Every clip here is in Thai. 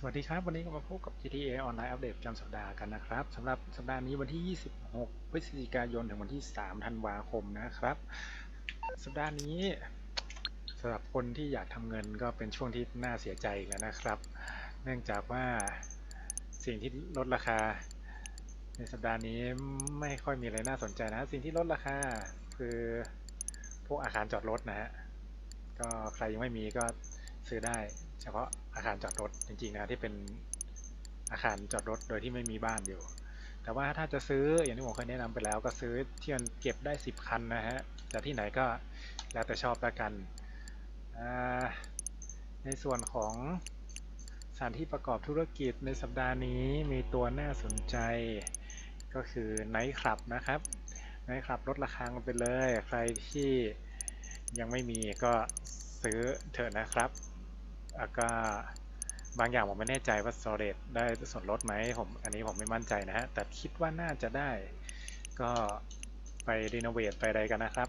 สวัสดีครับ วันนี้ก็มาพบกับ GTA Online Update ประจำสัปดาห์กันนะครับสำหรับสัปดาห์นี้วันที่ 26 พฤศจิกายน ถึงวันที่ 3 ธันวาคมนะครับ สัปดาห์นี้สำหรับคนที่อยากทำเงินก็เป็นช่วงที่น่าเสียใจแล้วนะครับ เนื่องจากว่าสิ่งที่ลดราคา ในสัปดาห์นี้ไม่ค่อยมีอะไรน่าสนใจนะ สิ่งที่ลดราคาคือพวกอาคารจอดรถนะฮะก็ใครยังไม่มีก็ซื้อได้ เฉพาะอาคารจอดรถจริงๆนะที่เป็นอาคารจอดรถโดยที่ไม่มีบ้านอยู่ แต่ว่าถ้าจะซื้ออย่างที่ผมเคยแนะนำไปแล้ว ก็ซื้อที่มันเก็บได้ 10 คันนะฮะแต่ที่ไหนก็แล้วแต่ชอบละกัน ในส่วนของสถานที่ประกอบธุรกิจในสัปดาห์นี้มีตัวน่าสนใจ ก็คือไนท์คลับนะครับไนท์คลับลดราคาลงไปเลย ใครที่ยังไม่มีก็ซื้อเถอะนะครับ แล้วก็บางอย่างผมไม่แน่ใจว่า storage ได้ส่วนลดไหมผมอันนี้ผมไม่มั่นใจนะฮะ แต่คิดว่าน่าจะได้ ก็ไปรีโนเวทไปอะไรกันนะครับ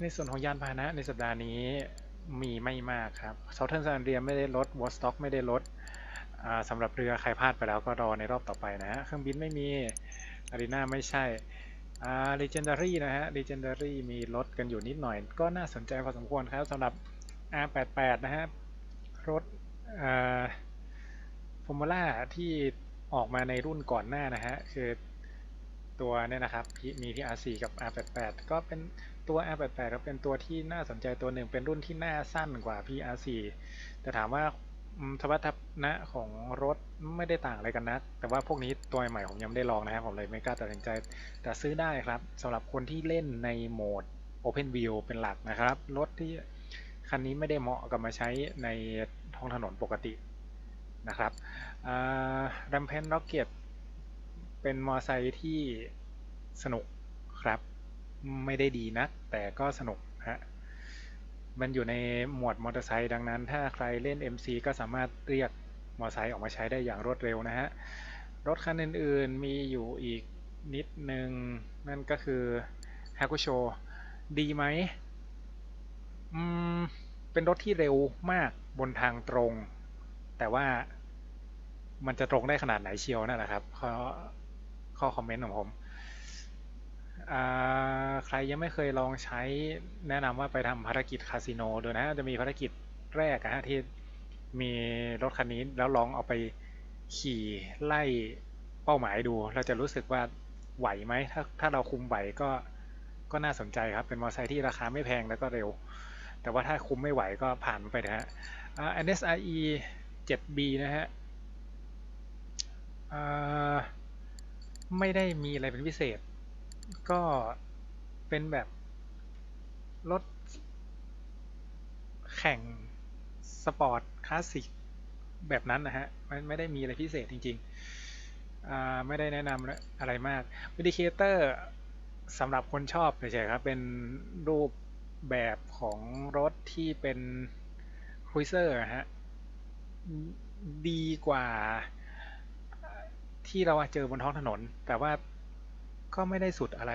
ในส่วนของยานพาหนะในสัปดาห์นี้มีไม่มากครับ Southern s a n d r i a ไม่ได้ลด w o s t o c k ไม่ได้ลดสำหรับเรือใครพลาดไปแล้วก็รอในรอบต่อไปนะฮะ เครื่องบินไม่มีอารีนาไม่ใช่อ่า Legendary นะฮะ Legendary มีลดกันอยู่นิดหน่อย ก็น่าสนใจพอสมควรครับสำหรับ R88 นะฮะรถฟอร์มูล่าที่ออกมาในรุ่นก่อนหน้านะฮะคือตัวเนี่ยนะครับมีที่ R4 กับ R88 ก็เป็นตัว R88 ก็เป็นตัวที่น่าสนใจตัวหนึ่งเป็นรุ่นที่หน้าสั้นกว่า PR4 แต่ถามว่าอืมสมรรถนะของรถไม่ได้ต่างอะไรกันนะ แต่ว่าพวกนี้ตัวใหม่ผมยังไม่ได้ลองนะครับ ผมเลยไม่กล้าตัดสินใจ แต่ซื้อได้ครับสำหรับคนที่เล่นในโหมด Open View เป็นหลักนะครับ รถที่ คันนี้ไม่ได้เหมาะกับมาใช้ในท้องถนนปกตินะครับรัมเพนร็อกเก็ตเป็นมอไซค์ที่สนุกครับ ไม่ได้ดีนัก แต่ก็สนุกฮะมันอยู่ในหมวดมอเตอร์ไซค์ดังนั้น ถ้าใครเล่น MC ก็สามารถเรียกมอเตอร์ไซค์ออกมาใช้ได้อย่างรวดเร็วนะฮะ รถคันอื่นๆมีอยู่อีกนิดนึง นั่นก็คือฮากุโชดีไหมอืม เป็นรถที่เร็วมากบนทางตรง แต่ว่ามันจะตรงได้ขนาดไหนเชียวนั่นแหละครับข้อข้อคอมเมนต์ของผมใครยังไม่เคยลองใช้แนะนำว่าไปทำภารกิจคาสิโนดูนะจะมีภารกิจแรกอะฮะที่มีรถคันนี้แล้วลองเอาไปขี่ไล่เป้าหมายดู เราจะรู้สึกว่าไหวไหมถ้าถ้าเราคุมไหวก็ก็น่าสนใจครับ เป็นมอเตอร์ไซค์ที่ราคาไม่แพงแล้วก็เร็ว แต่ว่าถ้าคุมไม่ไหวก็ผ่านไปนะฮะ NSRE 7B นะฮะไม่ได้มีอะไรเป็นพิเศษ ก็เป็นแบบรถแข่งสปอร์ตคลาสสิกแบบนั้นนะฮะไม่ไม่ได้มีอะไรพิเศษจริงๆ ไม่ได้แนะนำอะไรมากวิดีเคเตอร์สำหรับคนชอบเฉยๆครับ เป็นรูป แบบของรถที่เป็นครูเซอร์ฮะดีกว่าที่เราเจอบนท้องถนน แต่ว่าก็ไม่ได้สุดอะไร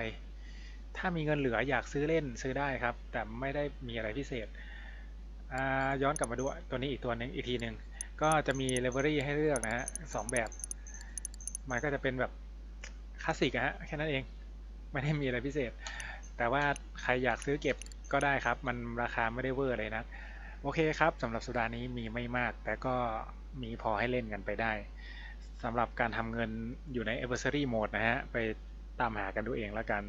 ถ้ามีเงินเหลืออยากซื้อเล่นซื้อได้ครับ แต่ไม่ได้มีอะไรพิเศษอาย้อนกลับมาดูตัวนี้อีกตัวหนึงอีกทีหนึ่งก็จะมีเลเวอรี่ให้เลือกนะฮะสองแบบ มันก็จะเป็นแบบคลาสสิกอะฮะแค่นั้นเอง ไม่ได้มีอะไรพิเศษ แต่ว่าใครอยากซื้อเก็บ ก็ได้ครับ มันราคาไม่ได้เวอร์เลยนะ โอเคครับสำหรับสัปดาห์นี้มีไม่มาก แต่ก็มีพอให้เล่นกันไปได้สำหรับการทำเงินอยู่ใน adversary mode นะฮะ ไปตามหากันดูเองแล้วกัน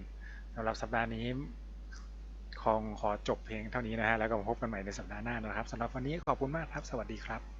สำหรับสัปดาห์นี้คงขอจบเพลงเท่านี้นะฮะ แล้วก็พบกันใหม่ในสัปดาห์หน้านะครับสำหรับวันนี้ขอบคุณมากครับ สวัสดีครับ